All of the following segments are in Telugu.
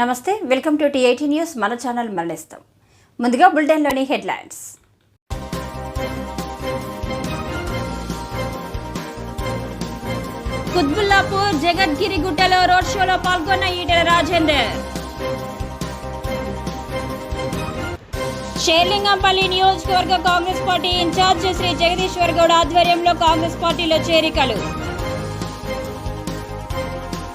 నమస్తే వెల్కమ్ టు టీ న్యూస్. మన ఛానల్ మరణిస్తాం ముందుగా బులెటిన్లోని హెడ్లైన్స్. కుత్బుల్లాపూర్ జగద్గిరి గుట్టలో రోడ్ షోలో పాల్గొన్న ఈటెల రాజేందర్. షేర్లింగంపల్లి నియోజకవర్గ Congress party in-charge Shri Jagadishwar Goud ఆధ్వర్యంలో కాంగ్రెస్ పార్టీలో చేరికలు.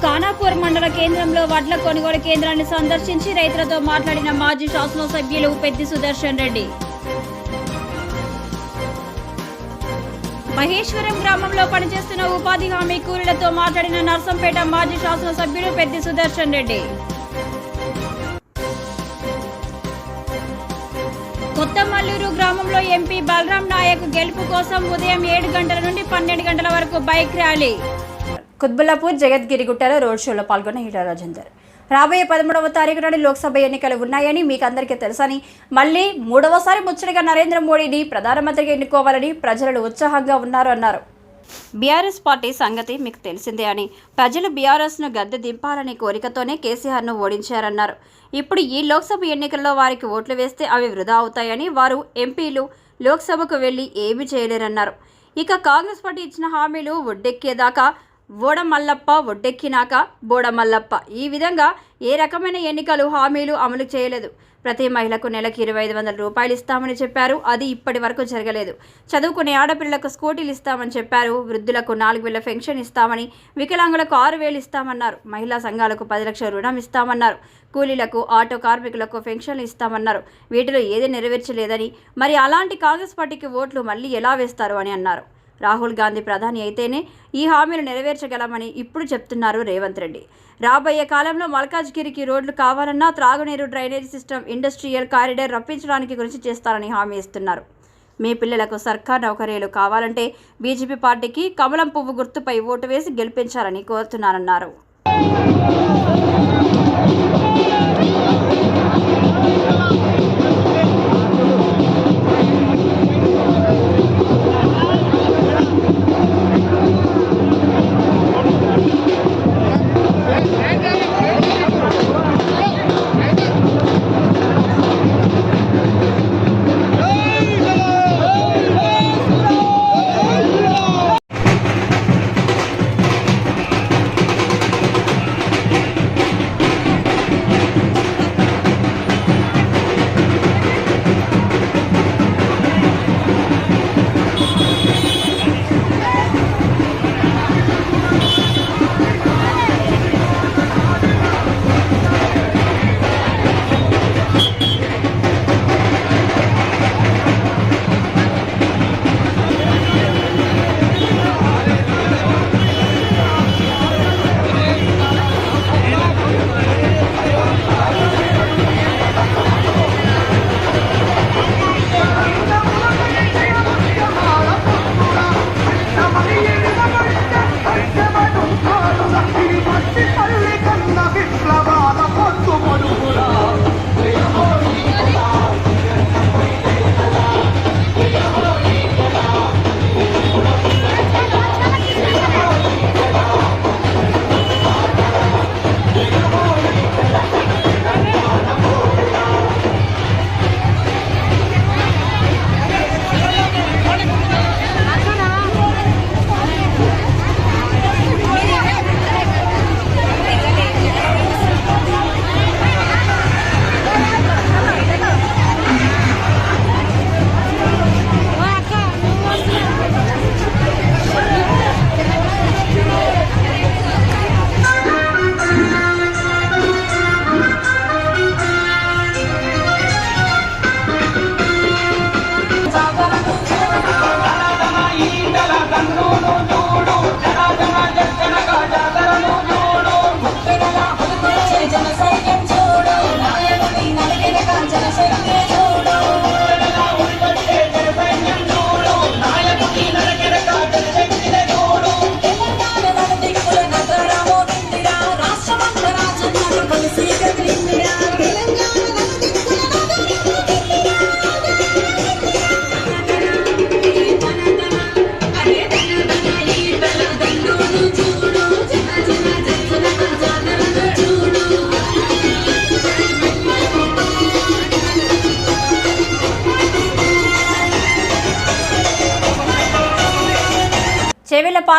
ఖానాపూర్ మండల కేంద్రంలో వడ్ల కొనుగోలు కేంద్రాన్ని సందర్శించి రైతులతో మాట్లాడిన మాజీ శాసనసభ్యులు పెద్ది సుదర్శన్ రెడ్డి. మహేశ్వరం గ్రామంలో పనిచేస్తున్న ఉపాధి హామీ కూలీలతో మాట్లాడిన నర్సంపేట మాజీ శాసనసభ్యులు పెద్ది సుదర్శన్ రెడ్డి. కొత్తమల్లూరు గ్రామంలో ఎంపీ బలరాం నాయక్ గెలుపు కోసం ఉదయం ఏడు గంటల నుండి పన్నెండు గంటల వరకు బైక్ ర్యాలీ. కుత్బుల్లాపూర్ జగద్గిరిగుట్టలో రోడ్ షోలో పాల్గొన్న ఈటల రాజేందర్. రాబోయే పదమూడవ తారీఖు నాడు లోక్సభ ఎన్నికలు ఉన్నాయని మీకు అందరికీ తెలుసని మళ్ళీ మూడవసారి ముచ్చటగా నరేంద్ర మోడీని ప్రధానమంత్రిగా ఎన్నుకోవాలని ప్రజలు ఉత్సాహంగా ఉన్నారు అన్నారు. బీఆర్ఎస్ పార్టీ సంగతి మీకు తెలిసిందే అని ప్రజలు బీఆర్ఎస్ను గద్దె దింపాలనే కోరికతోనే కేసీఆర్ను ఓడించారన్నారు. ఇప్పుడు ఈ లోక్సభ ఎన్నికల్లో వారికి ఓట్లు వేస్తే అవి వృధా అవుతాయని వారు ఎంపీలు లోక్సభకు వెళ్ళి ఏమీ చేయలేరన్నారు. ఇక కాంగ్రెస్ పార్టీ ఇచ్చిన హామీలు ఒడ్డెక్కేదాకా ఓడమల్లప్ప ఒడ్డెక్కినాక బోడమల్లప్ప. ఈ విధంగా ఏ రకమైన ఎన్నికలు హామీలు అమలు చేయలేదు. ప్రతి మహిళకు నెలకు ఇరవై ఐదు వందల రూపాయలు ఇస్తామని చెప్పారు. అది ఇప్పటి వరకు జరగలేదు. చదువుకునే ఆడపిల్లలకు స్కూటీలు ఇస్తామని చెప్పారు. వృద్ధులకు నాలుగు వేల పెన్షన్ ఇస్తామని వికలాంగులకు ఆరు వేలు ఇస్తామన్నారు. మహిళా సంఘాలకు పది లక్షల రుణం ఇస్తామన్నారు. కూలీలకు ఆటో కార్మికులకు పెన్షన్లు ఇస్తామన్నారు. వీటిలో ఏది నెరవేర్చలేదని మరి అలాంటి కాంగ్రెస్ పార్టీకి ఓట్లు మళ్ళీ ఎలా వేస్తారు అని అన్నారు. రాహుల్ గాంధీ ప్రధాని అయితేనే ఈ హామీలు నెరవేర్చగలమని ఇప్పుడు చెప్తున్నారు రేవంత్ రెడ్డి. రాబోయే కాలంలో మల్కాజ్గిరికి రోడ్లు కావాలన్నా త్రాగునీరు డ్రైనేజ్ సిస్టమ్ ఇండస్ట్రియల్ కారిడార్ రప్పించడానికి కృషి చేస్తారని హామీ ఇస్తున్నారు. మీ పిల్లలకు సర్కార్ నౌకరీలు కావాలంటే బీజేపీ పార్టీకి కమలం పువ్వు గుర్తుపై ఓటు వేసి గెలిపించాలని కోరుతున్నానన్నారు.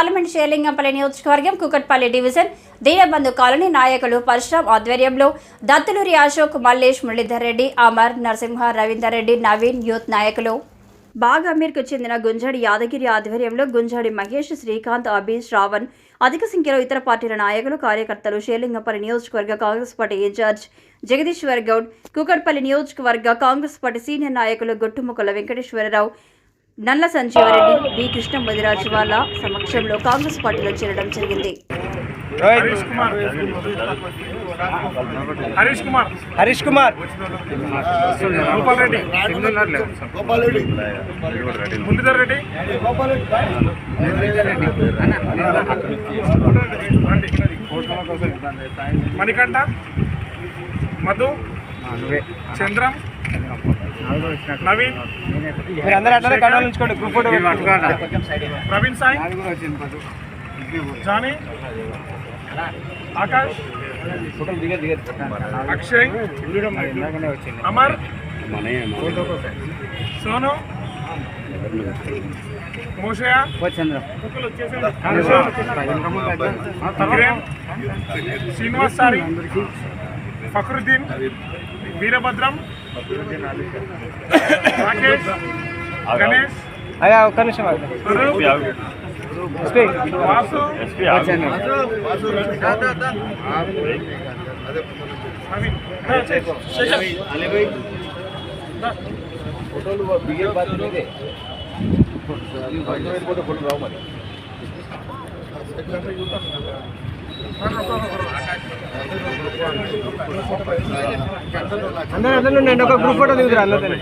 పార్లమెంట్ షేర్లింగంపల్లి నియోజకవర్గం కుకట్పల్లి డివిజన్ దీనబంధు కాలనీ నాయకులు పరశురామ్ ఆధ్వర్యంలో దత్తులూరి అశోక్ మల్లేష్ మురళీధర్ రెడ్డి అమర్ నరసింహ రవీందర్ రెడ్డి నవీన్ యూత్ నాయకులు. బాగ్ అమీర్కు చెందిన గుంజాడి యాదగిరి ఆధ్వర్యంలో గుంజాడి మహేష్ శ్రీకాంత్ అభి శ్రావణ్ అధిక సంఖ్యలో ఇతర పార్టీల నాయకులు కార్యకర్తలు షేర్లింగంపల్లి నియోజకవర్గ Congress party incharge Jagadishwar Goud Kukatpally నియోజకవర్గ కాంగ్రెస్ పార్టీ సీనియర్ నాయకులు గొట్టుముక్కల వెంకటేశ్వరరావు నల్ల సంజీవరెడ్డి బి కృష్ణ ముదిరాజు వాళ్ళ సమక్షంలో కాంగ్రెస్ పార్టీలో చేరడం జరిగింది. హరీష్ కుమార్. హరీష్ కుమార్. హరీష్ కుమార్. గోపాల్ రెడ్డి. గోపాల్ రెడ్డి మురళీధర్ రెడ్డి. రండి. మణికంఠ. మధు. చంద్రం. నవీన్? మీరు అందరూ అట్లనే కండలు ఉంచుకోండి group photo Praveen Sai? Johnny? Akash? Akshay? Amar? Sonu? Moshaya? Srinivas సారి? ఫక్రుద్దీన్? వీరభద్రం? రాకేష్ గణేష్ అయ్యా ఒక్క నిమిషం ఆగు. స్వరూప్ స్పీక్. వాసు వాసు రెడ్డి అదే నవీన్ దా, చెయ్. ఫోటో ఫోటో రావు మరి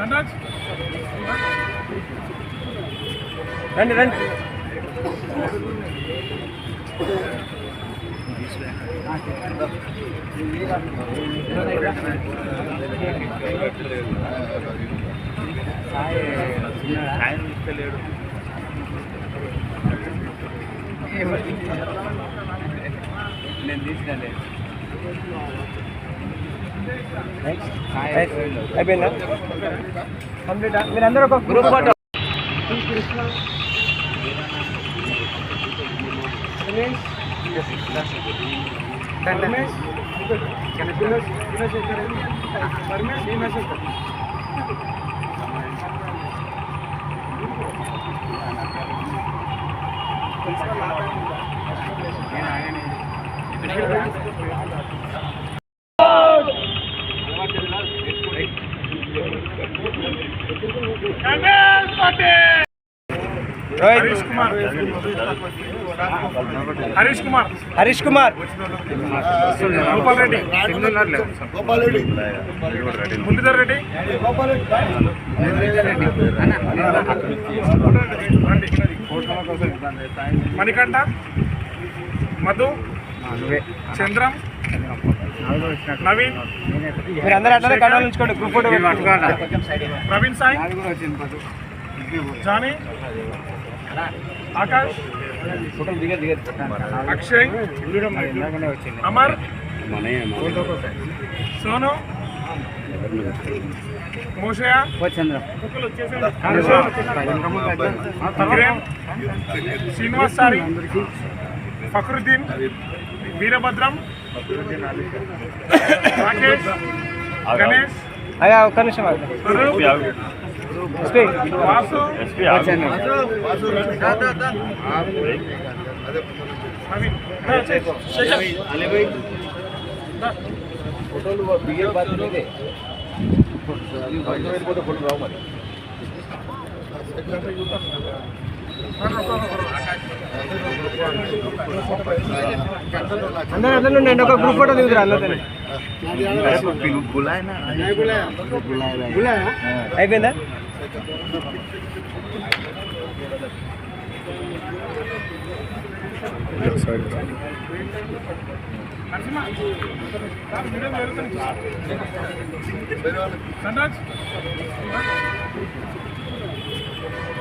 అందరూ అట్లనే ఉండండి ఒక దిగుతారు అందరితో అయిపోయిందా నరసింహ. సార్, వీడియో జరుగుతుంది. ధనరాజ్. రండి రండి కంప్లీటా మీరు అందరూ ఒక group photo Congress party. Rohit Harish Kumar Harish Kumar. Harish Kumar. Gopal Reddy. Gopal Reddy. Muralidhar Reddy. రండి. మణికంఠ. మధు. చంద్రం. నవీన్. మీరు అందరూ అట్లనే కండలు ఉంచుకోండి group photo Praveen Sai. Johnny. Akash. Akshay Amar Sonu Moshaya Srinivas సారి ఫక్రుద్దీన్ వీరభద్రం రాకేష్ గణేష్. ఒక్క నిమిషం ఫోటోలు బియ్యం బాధ్యత ఫోటో రావు మరి అందరూ అట్లనే ఉండండి ఒక గ్రూప్ ఫోటో దిగుతారు అయిపోయిందా?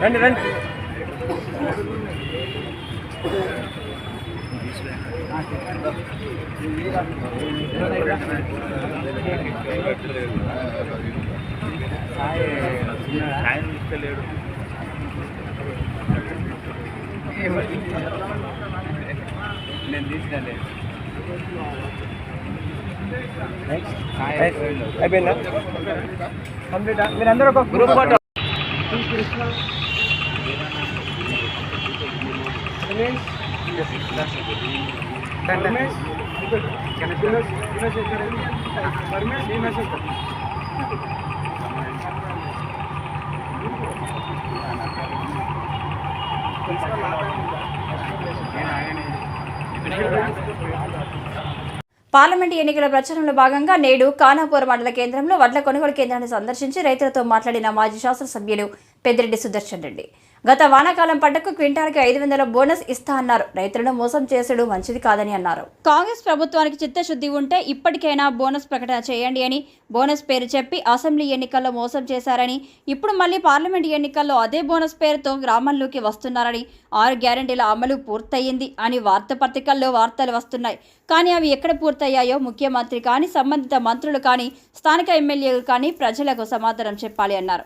రండి రండి. ఆయన ఇస్తలేడు నేను తీసుకెళ్ళలేదు అయిపోయిందా? కంప్లీట్? మీరు అందరూ ఒక గ్రూప్ ఫోటో పార్లమెంట్ ఎన్నికల ప్రచారంలో భాగంగా నేడు కానాపూర్ మండల కేంద్రంలో వడ్ల కొనుగోలు కేంద్రాన్ని సందర్శించి రైతులతో మాట్లాడిన మాజీ శాసనసభ్యులు పెద్దిరెడ్డి సుదర్శన్ రెడ్డి. గత వానాకాలం పంటకు క్వింటాల్కి ఐదు వందల బోనస్ ఇస్తా అన్నారు. రైతులను మోసం చేసడు మంచిది కాదని అన్నారు. కాంగ్రెస్ ప్రభుత్వానికి చిత్తశుద్ధి ఉంటే ఇప్పటికైనా బోనస్ ప్రకటన చేయండి అని బోనస్ పేరు చెప్పి అసెంబ్లీ ఎన్నికల్లో మోసం చేశారని ఇప్పుడు మళ్ళీ పార్లమెంట్ ఎన్నికల్లో అదే బోనస్ పేరుతో గ్రామాల్లోకి వస్తున్నారని ఆరు గ్యారంటీల అమలు పూర్తయింది అని వార్తాపత్రికల్లో వార్తలు వస్తున్నాయి. కానీ అవి ఎక్కడ పూర్తయ్యాయో ముఖ్యమంత్రి కానీ సంబంధిత మంత్రులు కానీ స్థానిక ఎమ్మెల్యేలు కానీ ప్రజలకు సమాధానం చెప్పాలి అన్నారు.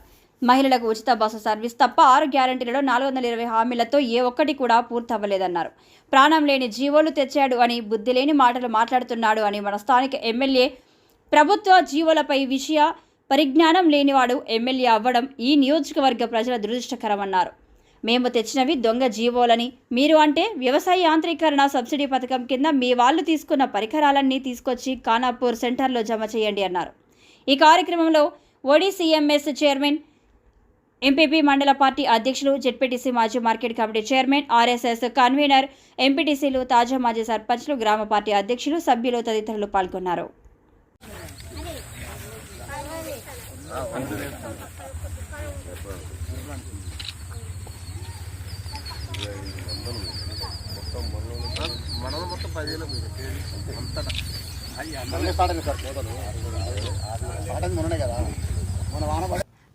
మహిళలకు ఉచిత బస్సు సర్వీస్ తప్ప ఆరు గ్యారంటీలలో నాలుగు వందల ఇరవై హామీలతో ఏ ఒక్కటి కూడా పూర్తవ్వలేదన్నారు. ప్రాణం లేని జీవోలు తెచ్చాడు అని బుద్ధి లేని మాటలు మాట్లాడుతున్నాడు అని మన స్థానిక ఎమ్మెల్యే ప్రభుత్వ జీవోలపై విషయ పరిజ్ఞానం లేనివాడు ఎమ్మెల్యే అవ్వడం ఈ నియోజకవర్గ ప్రజల దురదృష్టకరమన్నారు. మేము తెచ్చినవి దొంగ జీవోలని. మీరు అంటే వ్యవసాయ యాంత్రీకరణ సబ్సిడీ పథకం కింద మీ వాళ్ళు తీసుకున్న పరికరాలన్నీ తీసుకొచ్చి ఖానాపూర్ సెంటర్లో జమ చేయండి అన్నారు. ఈ కార్యక్రమంలో ఓడీసీఎంఎస్ చైర్మన్ ఎంపీపీ మండల పార్టీ అధ్యక్షులు జెడ్పీటీసీ మాజీ market committee chairman RSS convener ఎంపీటీసీలు తాజా మాజీ సర్పంచ్లు గ్రామ పార్టీ అధ్యక్షులు సభ్యులు తదితరులు పాల్గొన్నారు.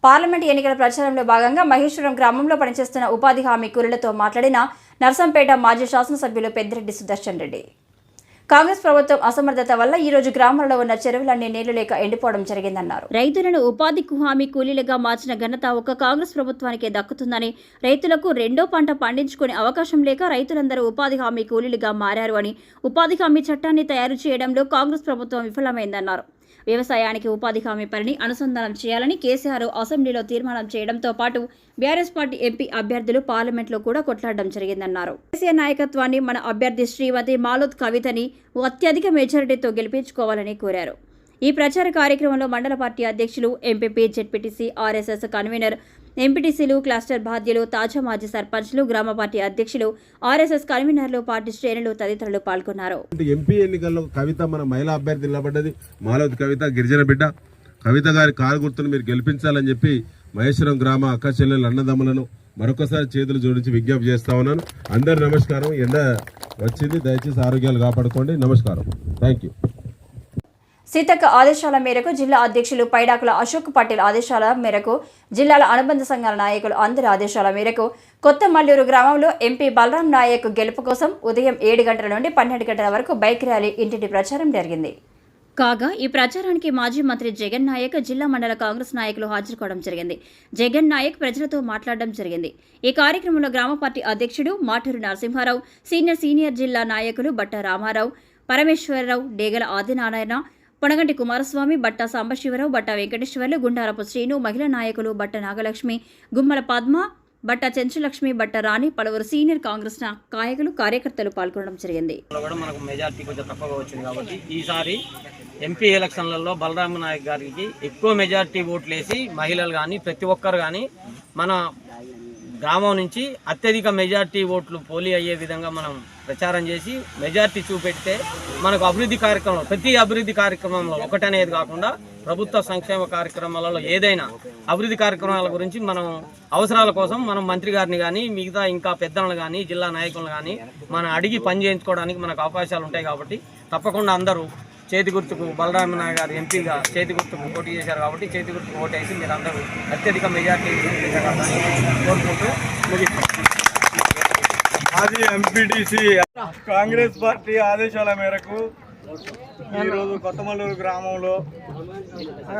పార్లమెంట్ ఎన్నికల ప్రచారంలో భాగంగా మహేశ్వరం గ్రామంలో పనిచేస్తున్న ఉపాధి హామీ కూలీలతో మాట్లాడిన నర్సంపేట మాజీ శాసనసభ్యులు పెద్దిరెడ్డి సుదర్శన్ రెడ్డి. కాంగ్రెస్ ప్రభుత్వం అసమర్థత వల్ల ఈ రోజు గ్రామాల్లో ఉన్న చెరువులన్నీ నీళ్ళు లేక ఎండిపోవడం జరిగిందన్నారు. రైతులను ఉపాధి హామీ కూలీలుగా మార్చిన ఘనత ఒక కాంగ్రెస్ ప్రభుత్వానికే దక్కుతుందని రైతులకు రెండో పంట పండించుకునే అవకాశం లేక రైతులందరూ ఉపాధి హామీ కూలీలుగా మారారు అని ఉపాధి హామీ చట్టాన్ని తయారు చేయడంలో కాంగ్రెస్ ప్రభుత్వం విఫలమైందన్నారు. వ్యవసాయానికి ఉపాధి హామీ పనిని అనుసంధానం చేయాలని కేసీఆర్ అసెంబ్లీలో తీర్మానం చేయడంతో పాటు బీఆర్ఎస్ పార్టీ ఎంపీ అభ్యర్థులు పార్లమెంట్లో కూడా కొట్లాడడం జరిగిందన్నారు. కేసీఆర్ నాయకత్వాన్ని మన అభ్యర్థి శ్రీమతి మాలోత్ కవితని అత్యధిక మెజారిటీతో గెలిపించుకోవాలని కోరారు. ఈ ప్రచార కార్యక్రమంలో మండల పార్టీ అధ్యక్షులు ఎంపీపీ జెడ్పీటీసీ ఆర్ఎస్ఎస్ కన్వీనర్ ఎంపీటీసీలు క్లస్టర్ బాధ్యులు తాజా మాజీ సర్పంచ్లు గ్రామ పార్టీ అధ్యక్షులు ఆర్ఎస్ఎస్ కన్వీనర్లు పార్టీ శ్రేణులు తదితరులు పాల్గొన్నారు. ఎంపీ ఎన్నికల్లో కవిత మన మహిళా అభ్యర్థి నిలబడ్డది. మాలవతి కవిత గిరిజన బిడ్డ. కవిత గారి కారు గుర్తును మీరు గెలిపించాలని చెప్పి మహేశ్వరం గ్రామ అక్క చెల్లెలు అన్నదమ్ములను మరొకసారి చేతులు జోడించి విజ్ఞప్తి చేస్తా ఉన్నాను. అందరు నమస్కారం. ఎండ వచ్చింది. దయచేసి ఆరోగ్యాలు కాపాడుకోండి. నమస్కారం. థ్యాంక్ యూ సీతక్క ఆదేశాల మేరకు జిల్లా అధ్యక్షులు పైడాకుల అశోక్ పటేల్ ఆదేశాల మేరకు జిల్లాల అనుబంధ సంఘాల నాయకులు అందరి ఆదేశాల మేరకు కొత్త మల్లూరు గ్రామంలో ఎంపీ బలరాం నాయక్ గెలుపు కోసం ఉదయం ఏడు గంటల నుండి పన్నెండు గంటల వరకు బైక్ ర్యాలీ ఇంటింటి ప్రచారం జరిగింది. కాగా ఈ ప్రచారానికి మాజీ మంత్రి జగన్ నాయక్ జిల్లా మండల కాంగ్రెస్ నాయకులు హాజరు కావడం జరిగింది. జగన్ నాయక్ ప్రజలతో మాట్లాడడం జరిగింది. ఈ కార్యక్రమంలో గ్రామ పార్టీ అధ్యక్షుడు మాటూరు నరసింహారావు సీనియర్ సీనియర్ జిల్లా నాయకులు బట్ట రామారావు పరమేశ్వరరావు డేగల ఆదినారాయణ పొనగంటి కుమారస్వామి బట్ట సాంబశివరావు బట్ట వెంకటేశ్వర్లు గుండారపు శ్రీను మహిళా నాయకులు బట్ట నాగలక్ష్మి గుమ్మల పద్మ బట్ట చెంచులక్ష్మి బట్ట రాణి పలువురు సీనియర్ కాంగ్రెస్ నాయకులు కార్యకర్తలు పాల్గొనడం జరిగింది. కూడా మనకు మెజార్టీ కొంచెం తక్కువగా వచ్చింది కాబట్టి ఈసారి ఎంపీ ఎలక్షన్లలో బలరామ నాయక్ గారికి ఎక్కువ మెజార్టీ ఓట్లు వేసి మహిళలు కానీ ప్రతి ఒక్కరు కానీ మన గ్రామం నుంచి అత్యధిక మెజార్టీ ఓట్లు పోలీ అయ్యే విధంగా మనం ప్రచారం చేసి మెజార్టీ చూపెడితే మనకు అభివృద్ధి కార్యక్రమం ప్రతి అభివృద్ధి కార్యక్రమంలో ఒకటనేది కాకుండా ప్రభుత్వ సంక్షేమ కార్యక్రమాలలో ఏదైనా అభివృద్ధి కార్యక్రమాల గురించి మనం అవసరాల కోసం మనం మంత్రి గారిని కానీ మిగతా ఇంకా పెద్దలను కానీ జిల్లా నాయకులను కానీ మనం అడిగి పని చేయించుకోవడానికి మనకు అవకాశాలు ఉంటాయి కాబట్టి తప్పకుండా అందరూ చేతి గుర్తుకు బలరామనాయ గారు ఎంపీగా చేతి గుర్తుకు పోటీ చేశారు కాబట్టి చేతి గుర్తుకు ఓటేసి మీరు అందరూ అత్యధిక మెజార్టీ కోరుకుంటూ ముగిస్తారు మాజీ ఎంపీటీసీ కాంగ్రెస్ పార్టీ ఆదేశాల మేరకు ఈరోజు కొత్తమల్లూరు గ్రామంలో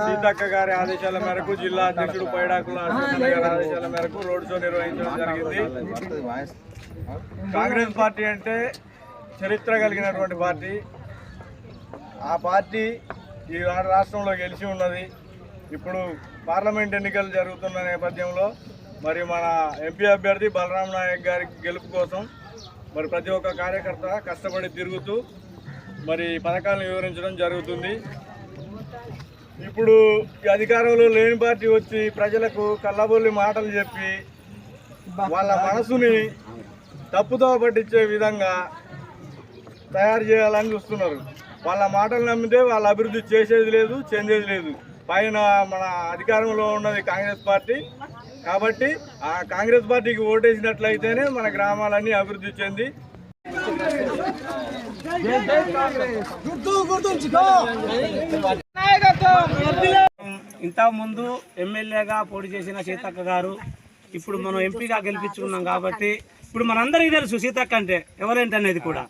సీతక్క గారి ఆదేశాల మేరకు జిల్లా అధ్యక్షుడు పైడాకుల గారి ఆదేశాల మేరకు రోడ్ షో నిర్వహించడం జరిగింది. కాంగ్రెస్ పార్టీ అంటే చరిత్ర కలిగినటువంటి పార్టీ. ఆ పార్టీ ఈ రాష్ట్రంలో గెలిచి ఉన్నది. ఇప్పుడు పార్లమెంట్ ఎన్నికలు జరుగుతున్న నేపథ్యంలో మరి మన ఎంపీ అభ్యర్థి బలరాం నాయక్ గారి గెలుపు కోసం మరి ప్రతి ఒక్క కార్యకర్త కష్టపడి తిరుగుతూ మరి పథకాలను వివరించడం జరుగుతుంది. ఇప్పుడు ఈ అధికారంలో లేని పార్టీ వచ్చి ప్రజలకు కళ్ళబొల్లి మాటలు చెప్పి వాళ్ళ మనసుని తప్పుతో పట్టించే విధంగా తయారు చేయాలని చూస్తున్నారు. వాళ్ళ మాటలు నమ్మితే వాళ్ళ అభివృద్ధి చేసేది లేదు చెందేది లేదు. పైన మన అధికారంలో ఉన్నది కాంగ్రెస్ పార్టీ. కాబట్టి ఆ కాంగ్రెస్ పార్టీకి ఓటేసినట్లయితేనే మన గ్రామాలన్నీ అభివృద్ధి చెంది. ఇంతకుముందు ఎమ్మెల్యేగా పోటీ చేసిన సీతక్క గారు ఇప్పుడు మనం ఎంపీగా గెలిపించుకున్నాం కాబట్టి ఇప్పుడు మనందరికీ తెలుసు సీతక్క అంటే ఎవరేంటి అనేది కూడా.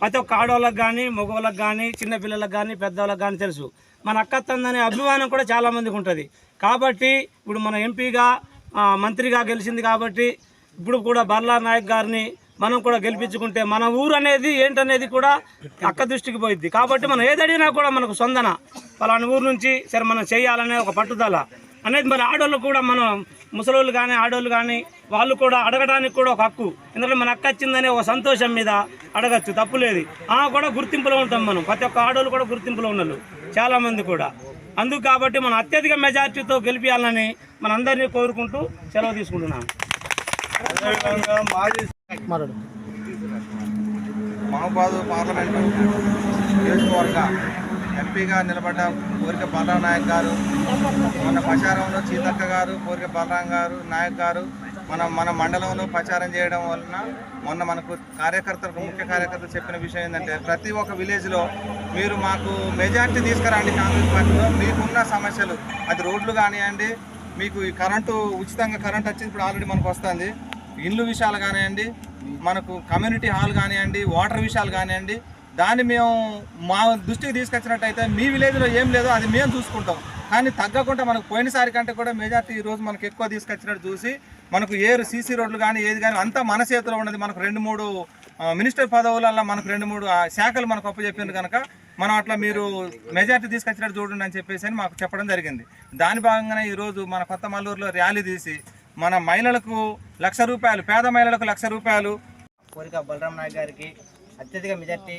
ప్రతి ఒక్క ఆడవాళ్ళకి కానీ మగవాళ్ళకి కానీ చిన్నపిల్లలకు కానీ పెద్దవాళ్ళకి కానీ తెలుసు. మన అక్క తందనే అభిమానం కూడా చాలామందికి ఉంటుంది. కాబట్టి ఇప్పుడు మన ఎంపీగా మంత్రిగా గెలిచింది కాబట్టి ఇప్పుడు కూడా బర్లా నాయక్ గారిని మనం కూడా గెలిపించుకుంటే మన ఊరు అనేది ఏంటనేది కూడా అక్క దృష్టికి పోయిద్ది. కాబట్టి మనం ఏదడిగినా కూడా మనకు సొందన పలాని ఊరు నుంచి సరే మనం చేయాలనే ఒక పట్టుదల. అనేది మరి ఆడోళ్ళు కూడా మనం ముసలోళ్ళు కానీ ఆడోళ్ళు కానీ వాళ్ళు కూడా అడగడానికి కూడా ఒక హక్కు. ఎందుకంటే మన అక్క వచ్చిందనే ఒక సంతోషం మీద అడగచ్చు తప్పులేదు. ఆ కూడా గుర్తింపులో ఉంటాం మనం. ప్రతి ఒక్క ఆడోళ్ళు కూడా గుర్తింపులో ఉన్నారు. చాలామంది కూడా. అందుకు కాబట్టి మనం అత్యధిక మెజార్టీతో గెలిపించాలని మనందరినీ కోరుకుంటూ సెలవు తీసుకుంటున్నాం. అదేవిధంగా మాజీ మహబాదు పార్లమెంటు నియోజకవర్గ ఎంపీగా నిలబడ్డ కోరిక బలరాం నాయక్ గారు మన ప్రచారంలో సీతక్క గారు కోరిక బలరాం గారు నాయక్ గారు మనం మన మండలంలో ప్రచారం చేయడం వలన మొన్న మనకు కార్యకర్తలకు ముఖ్య కార్యకర్తలు చెప్పిన విషయం ఏంటంటే ప్రతి ఒక్క విలేజ్లో మీరు మాకు మెజార్టీ తీసుకురండి కాంగ్రెస్ పార్టీలో. మీకున్న సమస్యలు అది రోడ్లు కానివ్వండి మీకు ఈ కరెంటు ఉచితంగా కరెంట్ వచ్చింది ఇప్పుడు ఆల్రెడీ మనకు వస్తుంది. ఇల్లు విషయాలు కానివ్వండి మనకు కమ్యూనిటీ హాల్ కానివ్వండి వాటర్ విషయాలు కానివ్వండి దాన్ని మేము మా దృష్టికి తీసుకొచ్చినట్టయితే మీ విలేజ్లో ఏం లేదో అది మేము చూసుకుంటాం. కానీ తగ్గకుండా మనకు పోయినసారి కంటే కూడా మెజార్టీ ఈ రోజు మనకు ఎక్కువ తీసుకొచ్చినట్టు చూసి మనకు ఏరు సీసీ రోడ్లు కానీ ఏది కానీ అంతా మన చేతిలో ఉన్నది. మనకు రెండు మూడు మినిస్టర్ పదవులలో మనకు రెండు మూడు శాఖలు మనకు అప్పచెప్పింది కనుక మనం అట్లా మీరు మెజార్టీ తీసుకొచ్చినట్టు చూడండి అని చెప్పేసి అని మాకు చెప్పడం జరిగింది. దాని భాగంగానే ఈరోజు మన కొత్త మల్లూరులో ర్యాలీ తీసి మన మహిళలకు లక్ష రూపాయలు పేద మహిళలకు లక్ష రూపాయలు కోరిక బలరాం నాయక్ గారికి అత్యధిక మెజార్టీ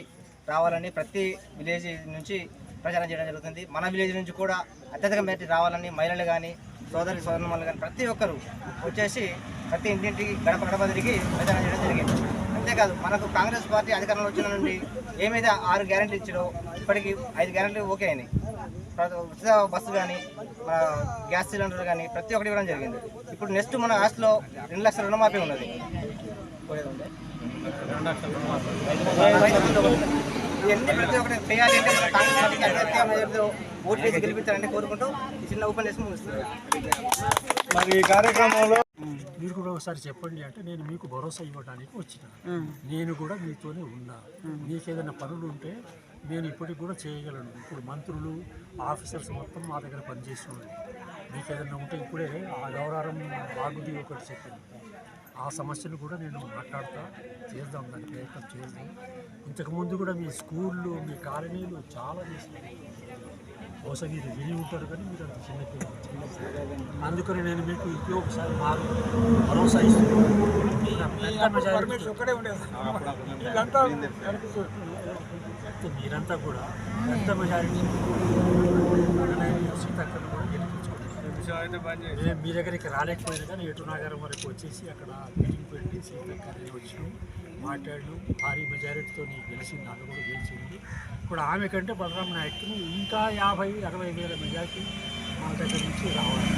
రావాలని ప్రతి విలేజ్ నుంచి ప్రచారం చేయడం జరుగుతుంది. మన విలేజ్ నుంచి కూడా అత్యధిక మెజార్టీ రావాలని మహిళలు కానీ సోదరి సోదరులు కానీ ప్రతి ఒక్కరు వచ్చేసి ప్రతి ఇంటింటికి గడప గడప తిరిగి ప్రచారం చేయడం జరిగింది. అంతేకాదు మనకు కాంగ్రెస్ పార్టీ అధికారంలో వచ్చిన నుండి ఏమైతే ఆరు గ్యారెంటీ ఇచ్చాడో ఇప్పటికి ఐదు గ్యారెంటీలు ఓకే అయినాయి. ఉచిత బస్సు కానీ మన గ్యాస్ సిలిండర్ కానీ ప్రతి ఒక్కటి ఇవ్వడం జరిగింది. ఇప్పుడు నెక్స్ట్ మన రాష్ట్రంలో రెండు లక్షల రుణమాఫీ ఉన్నది. ఇవన్నీ ప్రతి ఒక్కటి చేయాలి అంటే మన కాంగ్రెస్ పార్టీకి అత్యధిక మెజారిటీతో ఓట్లు వేసి గెలిపించాలని కోరుకుంటూ ఈ చిన్న ఉపన్యాసం ముగిస్తున్నాను మరి ఈ కార్యక్రమంలో మీరు కూడా ఒకసారి చెప్పండి అంటే నేను మీకు భరోసా ఇవ్వడానికి వచ్చిన. నేను కూడా మీతోనే ఉన్నా. మీకు ఏదైనా పనులు ఉంటే నేను ఇప్పటికి కూడా చేయగలను. ఇప్పుడు మంత్రులు ఆఫీసర్స్ మొత్తం మా దగ్గర పనిచేస్తున్నారు. మీకు ఏదైనా ఉంటే ఇప్పుడే ఆ గౌరవం బాగుంది ఒకటి చెప్పింది ఆ సమస్యలు కూడా నేను మాట్లాడతా చేద్దాం దాని ప్రయత్నం చేద్దాం. ఇంతకుముందు కూడా మీ స్కూళ్ళు మీ కాలనీలు చాలా చేసినారు బహుశా మీరు విని ఉంటారు కానీ మీరు అంత చిన్నపిల్లలు అందుకని నేను మీకు ఇంకో ఒకసారి మారు భరోసా ఇస్తున్నాను. మీరంతా కూడా పెద్ద మెజారిటీ. కూడా మేము మీ దగ్గరికి రాలేకపోయినా కానీ ఎటు నగరం వరకు వచ్చేసి అక్కడ మీటింగ్ పెట్టి సీతం కార్యాలయం వచ్చినాం భారీ మెజారిటీతో గెలిచింది అది కూడా గెలిచింది. ఇప్పుడు ఆమె కంటే బలరామ నాయక్ని ఇంకా యాభై అరవై వేల మెజారిటీ మా దగ్గర నుంచి రావాలి.